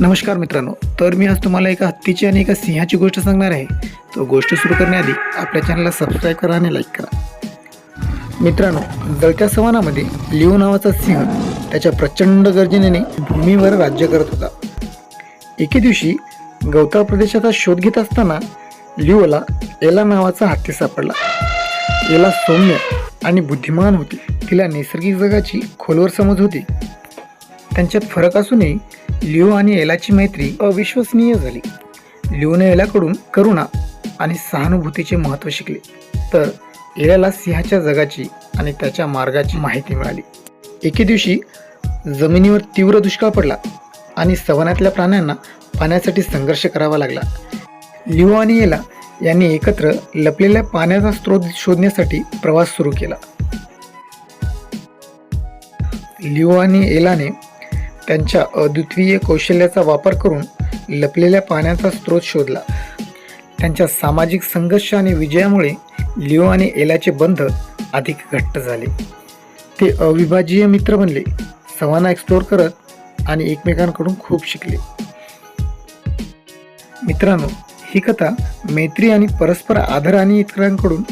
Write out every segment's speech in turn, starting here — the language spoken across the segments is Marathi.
नमस्कार मित्रांनो तर मी आज तुम्हाला एका हत्तीची आणि एका सिंहाची गोष्ट सांगणार आहे. तो गोष्ट सुरू करण्याआधी आपल्या चॅनलला सबस्क्राईब करा आणि लाईक करा. मित्रांनो जळत्या सवानामध्ये लिओ नावाचा सिंह त्याच्या प्रचंड गर्जनेने भूमीवर राज्य करत होता. एके दिवशी गवताळ प्रदेशाचा शोध घेत असताना लिओला एला नावाचा हत्ती सापडला. एला सौम्य आणि बुद्धिमान होती. तिला नैसर्गिक जगाची खोलवर समज होती. त्यांच्यात फरक असूनही लिओ आणि एलाची मैत्री अविश्वसनीय झाली. लिओने एलाकडून करुणा आणि सहानुभूतीचे महत्त्व शिकले. तर एलाला सिंहाच्या जगाची आणि त्याच्या मार्गाची माहिती मिळाली. एके दिवशी जमिनीवर तीव्र दुष्काळ पडला आणि सवनातल्या प्राण्यांना पाण्यासाठी संघर्ष करावा लागला. लिओ आणि एला यांनी एकत्र लपलेल्या पाण्याचा स्रोत शोधण्यासाठी प्रवास सुरू केला. लिओ आणि एलाने त्यांच्या अद्वितीय कौशल्याचा वापर करून लपलेल्या पाण्याचा स्रोत शोधला. त्यांच्या सामाजिक संघर्ष आणि विजयामुळे लिओ आणि एलाचे बंध अधिक घट्ट झाले. ते अविभाज्य मित्र बनले सवाना एक्सप्लोर करत आणि एकमेकांकडून खूप शिकले. मित्रांनो ही कथा मैत्री आणि परस्पर आदर आणि इतरांकडून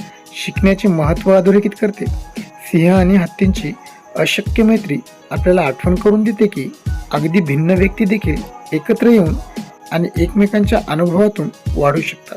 शिकण्याचे महत्त्व अधोरेखित करते. सिंह आणि हत्तींची अशक्य मैत्री आपल्याला आठवण करून देते की अगदी भिन्न व्यक्ती देखील एकत्र येऊन आणि एकमेकांच्या अनुभवातून वाढू शकतात.